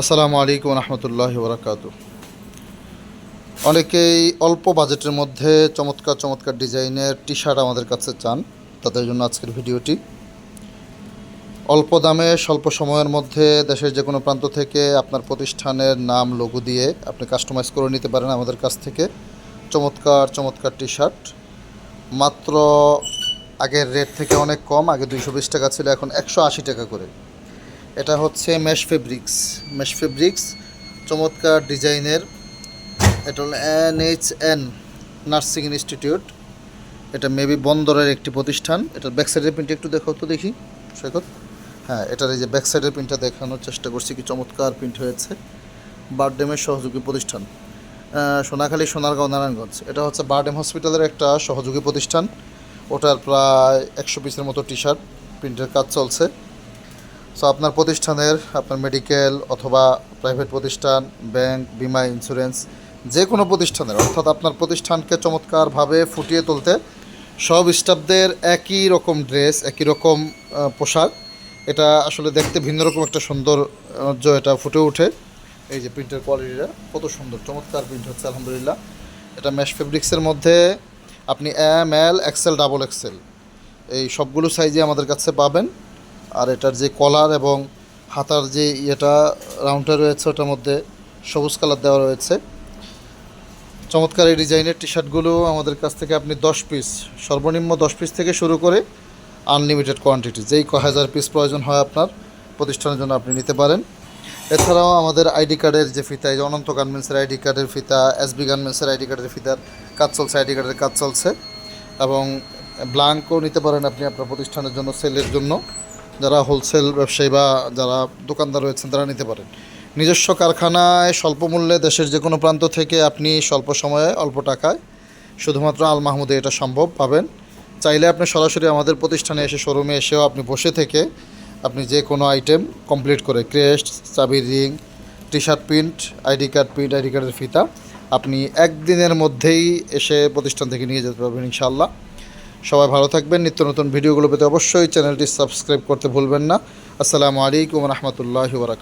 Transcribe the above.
আসসালামু আলাইকুম রহমতুল্লাহ বরাকাত অনেকেই অল্প বাজেটের মধ্যে চমৎকার চমৎকার ডিজাইনের টি শার্ট আমাদের কাছে চান, তাদের জন্য আজকের ভিডিওটি। অল্প দামে, স্বল্প সময়ের মধ্যে দেশের যে কোনো প্রান্ত থেকে আপনার প্রতিষ্ঠানের নাম লোগো দিয়ে আপনি কাস্টমাইজ করে নিতে পারেন আমাদের কাছ থেকে। চমৎকার চমৎকার টি শার্ট মাত্র আগের রেট থেকে অনেক কম, আগে দুইশো বিশ টাকা ছিল, এখন একশো আশি টাকা করে। এটা হচ্ছে মেশ ফেব্রিক্স মেশ ফেব্রিক্স চমৎকার ডিজাইনের। এটা হল N H N nursing institute এটা মেবি বন্দরের একটি প্রতিষ্ঠান। এটার ব্যাক সাইডের প্রিন্ট একটু দেখো তো দেখি, সৈকত। হ্যাঁ এটার এই যে ব্যাক সাইডের প্রিন্টটা দেখানোর চেষ্টা করছি, কি চমৎকার প্রিন্ট হয়েছে। বারডেমের সহযোগী প্রতিষ্ঠান। সোনাখালী, সোনারগাঁও, নারায়ণগঞ্জ। এটা হচ্ছে বারডেম হসপিটালের একটা সহযোগী প্রতিষ্ঠান। ওটার প্রায় একশো পিসের মতো টি শার্ট প্রিন্টের কাজ চলছে। সো আপনার প্রতিষ্ঠানের, আপনার মেডিকেল অথবা প্রাইভেট প্রতিষ্ঠান ব্যাংক বিমা ইন্স্যুরেন্স যে কোনো প্রতিষ্ঠানের, অর্থাৎ আপনার প্রতিষ্ঠানকে চমৎকারভাবে ফুটিয়ে তুলতে, সব স্টাফদের একই রকম ড্রেস একই রকম পোশাক। এটা আসলে দেখতে ভিন্ন রকম একটা সৌন্দর্য এটা ফুটে ওঠে। এই যে প্রিন্টের কোয়ালিটিটা কত সুন্দর, চমৎকার প্রিন্ট হচ্ছে, আলহামদুলিল্লাহ। এটা ম্যাশ ফেব্রিক্সের মধ্যে আপনি M L XL double XL এই সবগুলো সাইজে আমাদের কাছে পাবেন। আর এটার যে কলার এবং হাতার যে ইয়েটা রাউন্ডটা রয়েছে, ওটার মধ্যে সবুজ কালার দেওয়া রয়েছে। চমৎকার এই ডিজাইনের টি শার্টগুলো আমাদের কাছ থেকে আপনি দশ পিস, সর্বনিম্ন দশ পিস থেকে শুরু করে আনলিমিটেড কোয়ান্টিটি, যেই ক হাজার পিস প্রয়োজন হয় আপনার, প্রতিষ্ঠানের জন্য আপনি নিতে পারেন। এছাড়াও আমাদের আইডি কার্ডের যে ফিতা, এই যে অনন্ত গার্মেন্টসের আইডি কার্ডের ফিতা এসবি গার্মেন্টসের আইডি কার্ডের ফিতার কাজ চলছে, আইডি কার্ডের কাজ চলছে। এবং ব্লাঙ্কও নিতে পারেন আপনি আপনার প্রতিষ্ঠানের জন্য, সেলের জন্য। যারা হোলসেল ব্যবসায়ী বা যারা দোকানদার রয়েছেন, তারা নিতে পারেন। নিজস্ব কারখানায় স্বল্প মূল্যে দেশের যে কোনো প্রান্ত থেকে আপনি স্বল্প সময়ে অল্প টাকায় শুধুমাত্র আল মাহমুদে এটা সম্ভব পাবেন। চাইলে আপনি সরাসরি আমাদের প্রতিষ্ঠানে এসে শোরুমে এসেও আপনি বসে থেকে আপনি যে কোনো আইটেম কমপ্লিট করে ক্রেস্ট চাবির ring T shirt print ID card print ID কার্ডের ফিতা, আপনি একদিনের মধ্যেই এসে প্রতিষ্ঠান থেকে নিয়ে যেতে পারবেন ইনশাআল্লাহ। সবাই ভালো থাকবেন। নিত্য নতুন ভিডিওগুলো পেতে অবশ্যই চ্যানেলটি সাবস্ক্রাইব করতে ভুলবেন না। আসসালামু আলাইকুম রহমতুল্লাহ বারাক